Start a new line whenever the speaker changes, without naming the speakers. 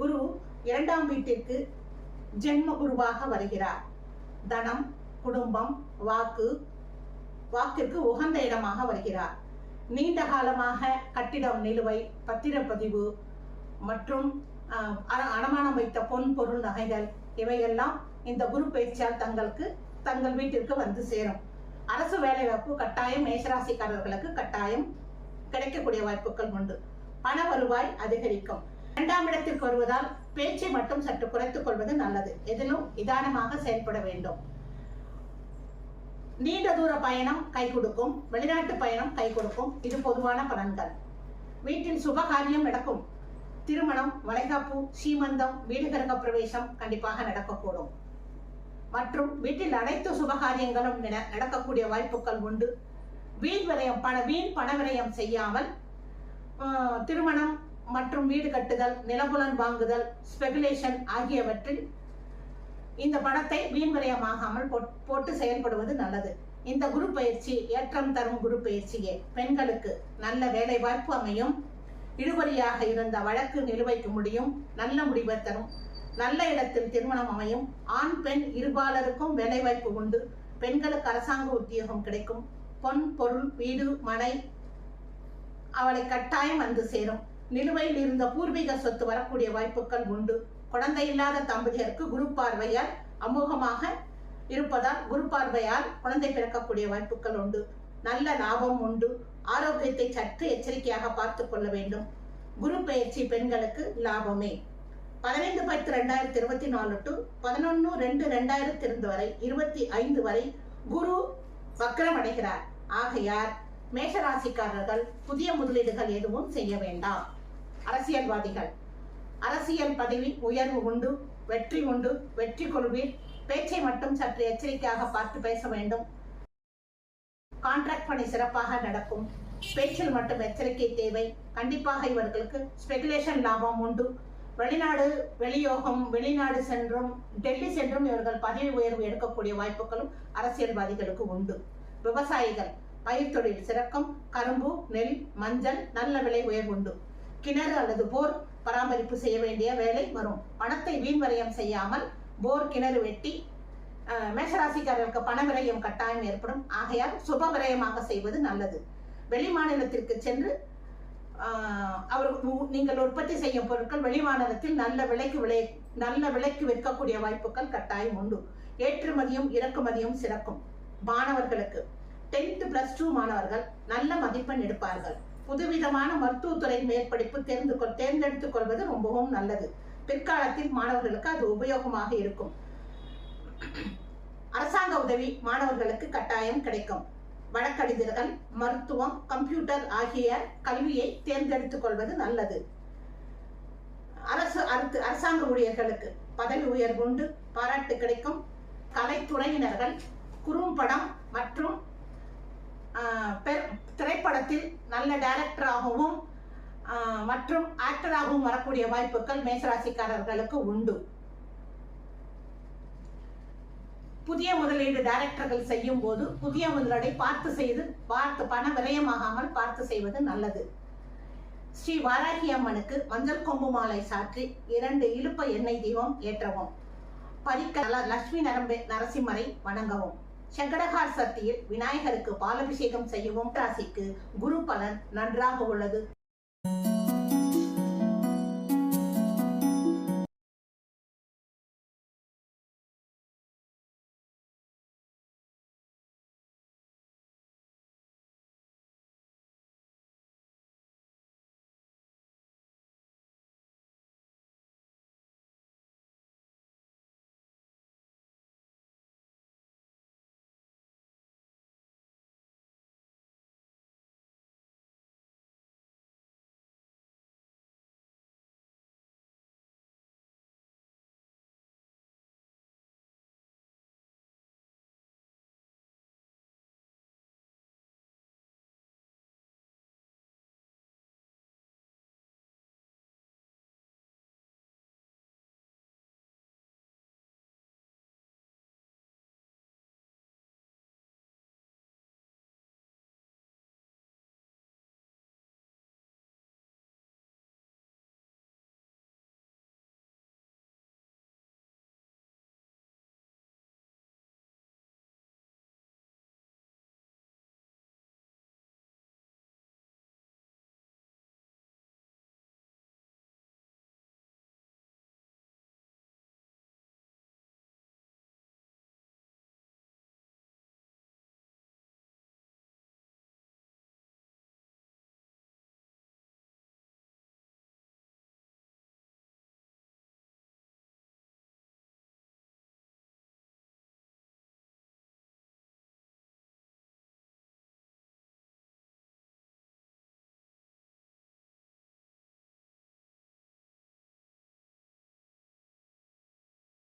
குரு இரண்டாம் வீட்டிற்கு ஜென்ம குருவாக வருகிறார். தனம் குடும்பம் வாக்கு வாக்கிற்கு உகந்த இடமாக வருகிறார். நீண்ட காலமாக கட்டிடம் நிலுவை பத்திரப்பதிவு மற்றும் அடமானம் வைத்த பொன் பொருள் நகைகள் இவையெல்லாம் இந்த குரு பயிற்சியால் தங்களுக்கு தங்கள் வீட்டிற்கு வந்து சேரும். அரசு வேலைவாய்ப்பு கட்டாயம் மேஷராசிக்காரர்களுக்கு கட்டாயம் கிடைக்கக்கூடிய வாய்ப்புகள் உண்டு. பண வருவாய் அதிகரிக்கும். இரண்டாம் இடத்திற்கு வருவதால் பேச்சை மட்டும் சற்று குறைத்துக் கொள்வது நல்லது. எதிலும் நிதானமாக செயல்பட வேண்டும். நீண்ட தூர பயணம் கை கொடுக்கும். வெளிநாட்டு பயணம் கை கொடுக்கும். இது பொதுவான பலன்கள். வீட்டில் சுபகாரியம் நடக்கும். திருமணம் வளைகாப்பு சீமந்தம் வீடுகரக பிரவேசம் கண்டிப்பாக நடக்கக்கூடும். மற்றும் வீட்டில் அனைத்து சுபகாரியங்களும் நடக்கக்கூடிய வாய்ப்புகள் உண்டு. வீண் விரயம் பண வீண் பண விரயம் செய்யாமல் ஆஹ், திருமணம் மற்றும் வீடு கட்டுதல் நிலபுலன் வாங்குதல் ஸ்பெகுலேஷன் ஆகியவற்றில் இந்த பணத்தை வீண் விரயமாகாமல் போட்- போட்டு செயல்படுவது நல்லது. இந்த குரு பயிற்சி ஏற்றம் தரும் குரு பயிற்சியே. பெண்களுக்கு நல்ல வேலை வாய்ப்பு அமையும். இழுபறியாக இருந்த வழக்கு நிலுவைக்கு முடியும். நல்ல முடிவை தரும். நல்ல இடத்தில் திருமணம் அமையும். ஆண் பெண் இருபாலருக்கும் வேலைவாய்ப்பு உண்டு. பெண்களுக்கு அரசாங்க உத்தியோகம் கிடைக்கும். பொன் பொருள் வீடு மனை அவளை கட்டாயம் வந்து சேரும். நிலுவையில் இருந்த பூர்வீக சொத்து வரக்கூடிய வாய்ப்புகள் உண்டு. குழந்தை இல்லாத தம்பதியருக்கு குரு பார்வையால் அமோகமாக இருப்பதால் குரு பார்வையால் குழந்தை பிறக்கக்கூடிய வாய்ப்புகள் உண்டு. நல்ல லாபம் உண்டு. ஆரோக்கியத்தை சற்று எச்சரிக்கையாக பார்த்து கொள்ள வேண்டும். குரு பயிற்சி பெண்களுக்கு லாபமே. பதினைந்து பத்து ரெண்டாயிரத்தி இருபத்தி நாலு டு பதினொன்னு ரெண்டு ரெண்டாயிரத்தி இருந்து வரை இருபத்தி ஐந்து வரை குரு வக்ரம் அடைகிறார் ஆகையார் மேஷராசிக்காரர்கள் புதிய முதலீடுகள் எதுவும் செய்ய வேண்டாம். அரசியல்வாதிகள். அரசியல் பதவி உயர்வு உண்டு வெற்றி உண்டு வெற்றி கொள்வீர். பேச்சை மட்டும் சற்று எச்சரிக்கையாக பார்த்து பேச வேண்டும். கான்ட்ராக்ட் பணி சிறப்பாக நடக்கும். பேச்சில் மட்டும் எச்சரிக்கை தேவை. கண்டிப்பாக இவர்களுக்கு ஸ்பெகுலேஷன் லாபம் உண்டு. வெளிநாடு வெளியோகம் வெளிநாடு சென்றும் டெல்லி சென்றும் இவர்கள் பதவி உயர்வு எடுக்கக்கூடிய வாய்ப்புகளும் அரசியல்வாதிகளுக்கு உண்டு. விவசாயிகள் பயிர் தொழில் சிறக்கும் கரும்பு நெல் மஞ்சள் நல்ல விலை உயர்வுண்டு கிணறு அல்லது போர் பராமரிப்பு செய்ய வேண்டிய வேலை வரும். பணத்தை வீண் விரயம் செய்யாமல் போர் கிணறு வெட்டி மேஷராசிக்காரர்களுக்கு பண விரயம் கட்டாயம் ஏற்படும். ஆகையால் சுப விரயமாக செய்வது நல்லது. வெளி மாநிலத்திற்கு சென்று ஆஹ், அவர் நீங்கள் உற்பத்தி செய்யும் பொருட்கள் வெளி மாநிலத்தில் நல்ல விலைக்கு விலை நல்ல விலைக்கு விற்கக்கூடிய வாய்ப்புகள் கட்டாயம் உண்டு. ஏற்றுமதியும் இறக்குமதியும் சிறக்கும். மாணவர்களுக்கு டென்த் பிளஸ் டூ மாணவர்கள் நல்ல மதிப்பெண் எடுப்பார்கள். புதுவிதமான மருத்துவத்துறை மேற்படிப்பு தேர்ந்து கொள் தேர்ந்தெடுத்துக் கொள்வது ரொம்பவும் நல்லது. பிற்காலத்தில் மாணவர்களுக்கு அது உபயோகமாக இருக்கும். அரசாங்க உதவி மாணவர்களுக்கு கட்டாயம் கிடைக்கும். வழக்கறிஞர்கள் மருத்துவம் கம்ப்யூட்டர் ஆகிய கல்வியை தேர்ந்தெடுத்துக் கொள்வது நல்லது. அரசு அரசு அரசாங்க ஊழியர்களுக்கு பதவி உயர்வு உண்டு பாராட்டு கிடைக்கும். கலைத்துறையினர்கள் குறும்படம் மற்றும் ஆஹ், பெர்- திரைப்படத்தில் நல்ல டைரக்டராகவும் மற்றும் ஆக்டராகவும் வரக்கூடிய வாய்ப்புகள் மேசராசிக்காரர்களுக்கு உண்டு. புதிய முதலீடு டைரக்டர்கள் செய்யும் போது புதிய முதலீடை பார்த்து செய்து பார்த்து பண விரயமாகாமல் பார்த்து செய்வது நல்லது. ஸ்ரீ வாராகி அம்மனுக்கு மஞ்சள் கொம்பு மாலை சாற்றி இரண்டு இழுப்ப எண்ணெய் தீபம் ஏற்றவும். பரிக்க லட்சுமி நரம்பே நரசிம்மரை வணங்கவும். சங்கடகார் சக்தியில் விநாயகருக்கு பாலபிஷேகம் செய்யவும் ராசிக்கு குரு பலன் நன்றாக உள்ளது.